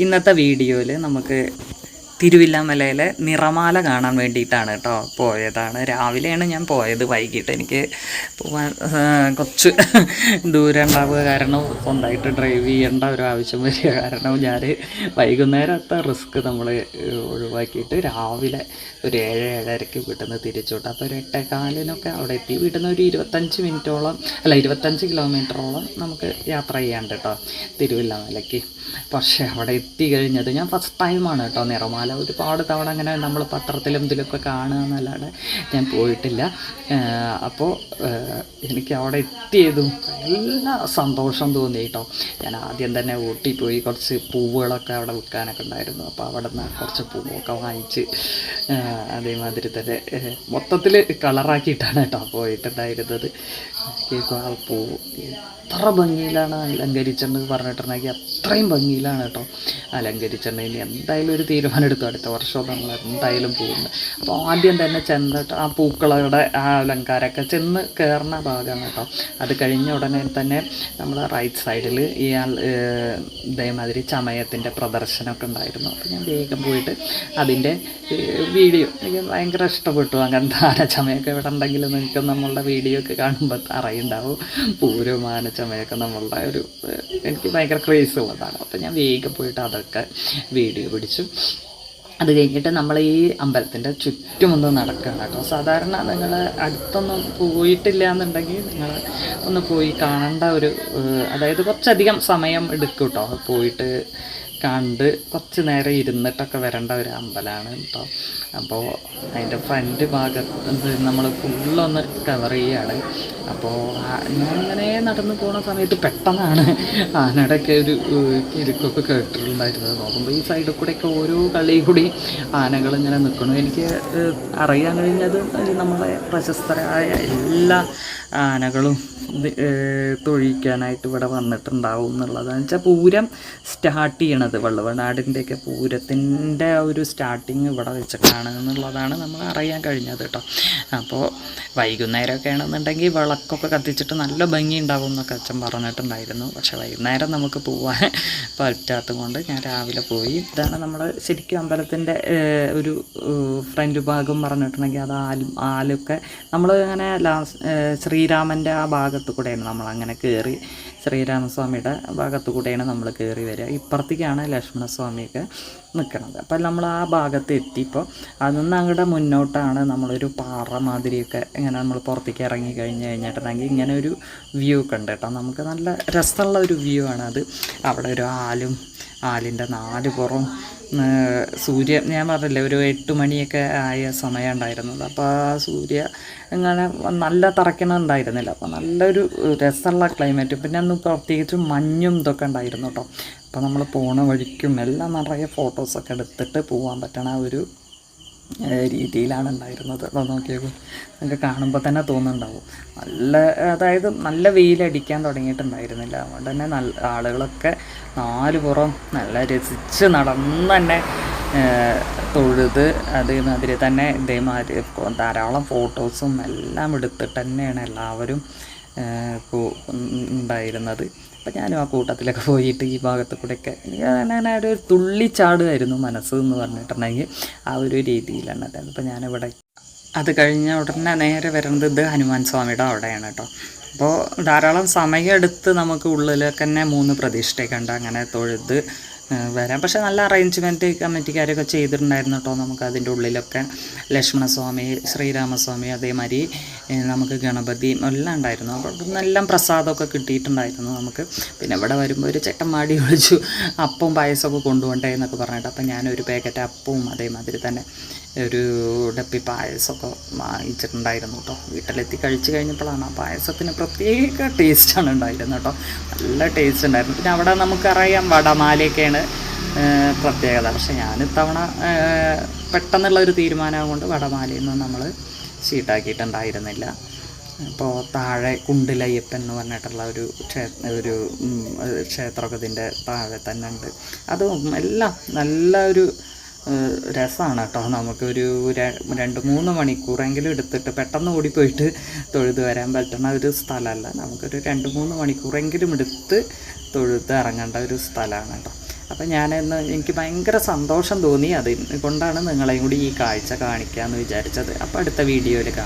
ഇന്നത്തെ വീഡിയോയിൽ നമുക്ക് തിരുവില്ലാമലയിലെ നിറമാല കാണാൻ വേണ്ടിയിട്ടാണ് കേട്ടോ പോയതാണ്. രാവിലെയാണ് ഞാൻ പോയത് വൈകിട്ട്. എനിക്ക് കുറച്ച് ദൂരം ഉണ്ടാവുക കാരണം സ്വന്തമായിട്ട് ഡ്രൈവ് ചെയ്യേണ്ട ഒരു ആവശ്യം വരിക കാരണം ഞാൻ വൈകുന്നേരത്തെ റിസ്ക് നമ്മൾ ഒഴിവാക്കിയിട്ട് രാവിലെ ഒരു ഏഴ് ഏഴരയ്ക്ക് വീട്ടിൽ നിന്ന് തിരിച്ചു വിട്ടു അപ്പോൾ ഒരു എട്ടേകാലിനൊക്കെ അവിടെ എത്തി. വീട്ടിൽ നിന്ന് ഒരു ഇരുപത്തഞ്ച് മിനിറ്റോളം അല്ല ഇരുപത്തഞ്ച് കിലോമീറ്ററോളം നമുക്ക് യാത്ര ചെയ്യാണ്ട് കേട്ടോ തിരുവില്ലാമലയ്ക്ക്. പക്ഷേ അവിടെ എത്തി കഴിഞ്ഞത് ഞാൻ ഫസ്റ്റ് ടൈമാണ് കേട്ടോ നിറമാല ഒരുപാട് തവണ അങ്ങനെ നമ്മൾ പത്രത്തിലും ഇതിലൊക്കെ കാണുക എന്നല്ലാതെ ഞാൻ പോയിട്ടില്ല. അപ്പോൾ എനിക്ക് അവിടെ എത്തിയതും നല്ല സന്തോഷം തോന്നി കേട്ടോ. ഞാൻ ആദ്യം തന്നെ ഊട്ടി പോയി. കുറച്ച് പൂവുകളൊക്കെ അവിടെ വിൽക്കാനൊക്കെ ഉണ്ടായിരുന്നു. അപ്പോൾ അവിടെ നിന്ന് കുറച്ച് പൂവൊക്കെ വാങ്ങിച്ച് അതേമാതിരി തന്നെ മൊത്തത്തിൽ കളറാക്കിയിട്ടാണ് കേട്ടോ പോയിട്ടുണ്ടായിരുന്നത്. കേൾക്കും ആ പൂ എത്ര ഭംഗിയിലാണ് അലങ്കരിച്ചെന്ന് പറഞ്ഞിട്ടുണ്ടെങ്കിൽ അത്രയും ഭംഗിയിലാണ് കേട്ടോ അലങ്കരിച്ചിട്ടുണ്ടെങ്കിൽ എന്തായാലും ഒരു തീരുമാനം എടുത്തു അടുത്ത വർഷം നമ്മൾ എന്തായാലും പോകുന്നത്. അപ്പോൾ ആദ്യം തന്നെ ചെന്നിട്ട് ആ പൂക്കളുടെ ആ അലങ്കാരമൊക്കെ ചെന്ന് കയറുന്ന ഭാഗമാണ് കേട്ടോ. അത് കഴിഞ്ഞ ഉടനെ തന്നെ നമ്മൾ റൈറ്റ് സൈഡിൽ ഏഹ്, ഇതേമാതിരി ചമയത്തിന്റെ പ്രദർശനമൊക്കെ ഉണ്ടായിരുന്നു. അപ്പോൾ ഞാൻ വേഗം പോയിട്ട് അതിന്റെ വീഡിയോ എനിക്ക് ഭയങ്കര ഇഷ്ടപ്പെട്ടു. അങ്ങനെ ആനച്ചമയൊക്കെ ഇവിടെ ഉണ്ടെങ്കിലും നിങ്ങൾക്ക് നമ്മളുടെ വീഡിയോ ഒക്കെ കാണുമ്പോൾ അറിയുണ്ടാവും. പൂരവും ആനച്ചമയൊക്കെ നമ്മളുടെ ഒരു എനിക്ക് ഭയങ്കര ക്രേസ് ഉള്ളതാണ്. അപ്പോൾ ഞാൻ വേഗം പോയിട്ട് അതൊക്കെ വീഡിയോ പിടിച്ചു. അത് കഴിഞ്ഞിട്ട് നമ്മൾ ഈ അമ്പലത്തിന്റെ ചുറ്റുമൊന്ന് നടക്കുകയാണ് കേട്ടോ. സാധാരണ നിങ്ങൾ അടുത്തൊന്നും പോയിട്ടില്ല എന്നുണ്ടെങ്കിൽ നിങ്ങൾ ഒന്ന് പോയി കാണേണ്ട ഒരു അതായത് കുറച്ചധികം സമയം എടുക്കും കേട്ടോ പോയിട്ട് കണ്ട് കുറച്ച് നേരം ഇരുന്നിട്ടൊക്കെ വരേണ്ട ഒരു അമ്പലമാണ് കേട്ടോ അപ്പോൾ അതിന്റെ ഫ്രണ്ട് ഭാഗത്ത് നമ്മൾ ഫുള്ളൊന്ന് കവർ ചെയ്യാണ്. അപ്പോൾ ഞാനിങ്ങനെ നടന്നു പോകുന്ന സമയത്ത് പെട്ടെന്നാണ് ആനയുടെയൊക്കെ ഒരു കിലുക്കൊക്കെ കേട്ടിട്ടുണ്ടായിരുന്നത്. നോക്കുമ്പോൾ ഈ സൈഡിൽ കൂടെയൊക്കെ ഓരോ കളി കൂടി ആനകൾ ഇങ്ങനെ നിൽക്കണം എനിക്ക് അറിയാൻ കഴിഞ്ഞത് നമ്മളെ പ്രശസ്തരായ എല്ലാ ആനകളും തൊഴിക്കാനായിട്ട് ഇവിടെ വന്നിട്ടുണ്ടാവും എന്നുള്ളതാണ്. വെച്ചാൽ പൂരം സ്റ്റാർട്ട് ചെയ്യണത് വള്ളുവനാടിന്റെയൊക്കെ പൂരത്തിന്റെ ഒരു സ്റ്റാർട്ടിങ് ഇവിടെ വെച്ചിട്ടാണ് എന്നുള്ളതാണ് നമ്മൾ അറിയാൻ കഴിഞ്ഞത് കേട്ടോ. അപ്പോൾ വൈകുന്നേരമൊക്കെ ആണെന്നുണ്ടെങ്കിൽ വിളക്കൊക്കെ കത്തിച്ചിട്ട് നല്ല ഭംഗി ഉണ്ടാവും എന്നൊക്കെ അച്ഛൻ പറഞ്ഞിട്ടുണ്ടായിരുന്നു. പക്ഷേ വൈകുന്നേരം നമുക്ക് പോവാൻ പറ്റാത്തതുകൊണ്ട് ഞാൻ രാവിലെ പോയി. ഇതാണ് നമ്മൾ ശരിക്കും അമ്പലത്തിന്റെ ഒരു ഫ്രണ്ട് ഭാഗം പറഞ്ഞിട്ടുണ്ടെങ്കിൽ അത് ആൽ ആലൊക്കെ നമ്മൾ അങ്ങനെ ലാസ് ശ്രീരാമന്റെ ആ ഭാഗത്ത് കൂടെയാണ് നമ്മൾ അങ്ങനെ കയറി ശ്രീരാമസ്വാമിയുടെ ഭാഗത്തു കൂടെയാണ് നമ്മൾ കയറി വരിക. ഇപ്പുറത്തേക്കാണ് ലക്ഷ്മണസ്വാമിയൊക്കെ നിൽക്കുന്നത്. അപ്പം നമ്മൾ ആ ഭാഗത്ത് എത്തിയപ്പോൾ അതിൽ നിന്ന് അങ്ങോട്ട് മുന്നോട്ടാണ് നമ്മളൊരു പാറ മാതിരിയൊക്കെ ഇങ്ങനെ നമ്മൾ പുറത്തേക്ക് ഇറങ്ങി കഴിഞ്ഞ് കഴിഞ്ഞിട്ടുണ്ടെങ്കിൽ ഇങ്ങനെ ഒരു വ്യൂ ഒക്കെ ഉണ്ട് കേട്ടോ. നമുക്ക് നല്ല രസമുള്ള ഒരു വ്യൂ ആണ് അത്. അവിടെ ഒരു ആലും ആലിന്റെ നാല് പുറം സൂര്യ ഞാൻ പറഞ്ഞില്ലേ ഒരു എട്ട് മണിയൊക്കെ ആയ സമയം ഉണ്ടായിരുന്നത്. അപ്പോൾ ആ സൂര്യ ഇങ്ങനെ നല്ല തറയ്ക്കണുണ്ടായിരുന്നില്ല അപ്പോൾ നല്ലൊരു രസമുള്ള ക്ലൈമറ്റ് പിന്നെ അന്ന് പ്രത്യേകിച്ച് മഞ്ഞും ഇതൊക്കെ ഉണ്ടായിരുന്നു കേട്ടോ. അപ്പോൾ നമ്മൾ പോണ വഴിക്കും എല്ലാം നിറയെ ഫോട്ടോസൊക്കെ എടുത്തിട്ട് പോകാൻ പറ്റണ ഒരു രീതിയിലാണ് ഉണ്ടായിരുന്നത്. അത് നോക്കിയപ്പോൾ നിങ്ങൾക്ക് കാണുമ്പോൾ തന്നെ തോന്നുന്നുണ്ടാവും. നല്ല അതായത് നല്ല വെയിലടിക്കാൻ തുടങ്ങിയിട്ടുണ്ടായിരുന്നില്ല. അതുകൊണ്ട് തന്നെ നല്ല ആളുകളൊക്കെ നാല് പുറം നല്ല രസിച്ച് നടന്ന് തന്നെ തൊഴുത് അതേമാതിരി തന്നെ ഇതേമാതിരി ധാരാളം ഫോട്ടോസും എല്ലാം എടുത്തിട്ട് തന്നെയാണ് എല്ലാവരും ഉണ്ടായിരുന്നത്. അപ്പം ഞാനും ആ കൂട്ടത്തിലൊക്കെ പോയിട്ട് ഈ ഭാഗത്ത് കൂടെയൊക്കെ ഞാൻ ഒരു തുള്ളിച്ചാടുമായിരുന്നു മനസ്സ് എന്ന് പറഞ്ഞിട്ടുണ്ടെങ്കിൽ ആ ഒരു രീതിയിലാണ് അതായത്. അപ്പം ഞാനിവിടെ അത് കഴിഞ്ഞ ഉടനെ നേരെ വരുന്നത് ഇത് ഹനുമാൻ സ്വാമിയുടെ അവിടെയാണ് കേട്ടോ. അപ്പോൾ ധാരാളം സമയമെടുത്ത് നമുക്ക് ഉള്ളിലൊക്കെ തന്നെ മൂന്ന് പ്രതിഷ്ഠയൊക്കെ ഉണ്ട്. അങ്ങനെ തൊഴുത് വരാം. പക്ഷെ നല്ല അറേഞ്ച്മെന്റ് കമ്മിറ്റിക്കാരൊക്കെ ചെയ്തിട്ടുണ്ടായിരുന്നു കേട്ടോ നമുക്ക് അതിന്റെ ഉള്ളിലൊക്കെ. ലക്ഷ്മണസ്വാമി ശ്രീരാമസ്വാമി അതേമാതിരി നമുക്ക് ഗണപതി എല്ലാം ഉണ്ടായിരുന്നു. അപ്പോൾ ഇവിടുന്ന് എല്ലാം പ്രസാദമൊക്കെ കിട്ടിയിട്ടുണ്ടായിരുന്നു നമുക്ക്. പിന്നെ ഇവിടെ വരുമ്പോൾ ഒരു ചെക്കന്മാടി വിളിച്ചു അപ്പവും പായസമൊക്കെ കൊണ്ടുപോകണ്ടേ എന്നൊക്കെ പറഞ്ഞിട്ട്. അപ്പം ഞാനൊരു പാക്കറ്റ് അപ്പവും അതേമാതിരി തന്നെ ഒരു ഡപ്പി പായസമൊക്കെ വാങ്ങിച്ചിട്ടുണ്ടായിരുന്നു കേട്ടോ. വീട്ടിലെത്തി കഴിച്ചു കഴിഞ്ഞപ്പോഴാണ് ആ പായസത്തിന് പ്രത്യേക ടേസ്റ്റാണ് ഉണ്ടായിരുന്നത് കേട്ടോ. നല്ല ടേസ്റ്റ് ഉണ്ടായിരുന്നു. പിന്നെ അവിടെ നമുക്കറിയാം വടമാലയൊക്കെയാണ് പ്രത്യേകത. പക്ഷെ ഞാൻ ഇത്തവണ പെട്ടെന്നുള്ള ഒരു തീരുമാനം കൊണ്ട് വടമാലയിൽ നിന്ന് നമ്മൾ ഷീട്ടാക്കിയിട്ടുണ്ടായിരുന്നില്ല അപ്പോൾ താഴെ കുണ്ടിലയ്യപ്പൻ എന്ന് പറഞ്ഞിട്ടുള്ള ഒരു ക്ഷേ ഒരു ക്ഷേത്രമൊക്കെ ഇതിന്റെ താഴെ തന്നെ ഉണ്ട്. അതും എല്ലാം നല്ല ഒരു രസമാണ് കേട്ടോ നമുക്കൊരു രണ്ട് മൂന്ന് മണിക്കൂറെങ്കിലും എടുത്തിട്ട് പെട്ടെന്ന് ഓടിപ്പോയിട്ട് തൊഴുത് വരാൻ പറ്റുന്ന ഒരു സ്ഥലമല്ല. നമുക്കൊരു രണ്ട് മൂന്ന് മണിക്കൂറെങ്കിലും എടുത്ത് തൊഴുത് ഇറങ്ങേണ്ട ഒരു സ്ഥലമാണ് കേട്ടോ. അപ്പം ഞാനിന്ന് എനിക്ക് ഭയങ്കര സന്തോഷം തോന്നി അത്. കൊണ്ടാണ് നിങ്ങളെയും കൂടി ഈ കാഴ്ച കാണിക്കാമെന്ന് വിചാരിച്ചത്. അപ്പോൾ അടുത്ത വീഡിയോയിൽ കാണാം.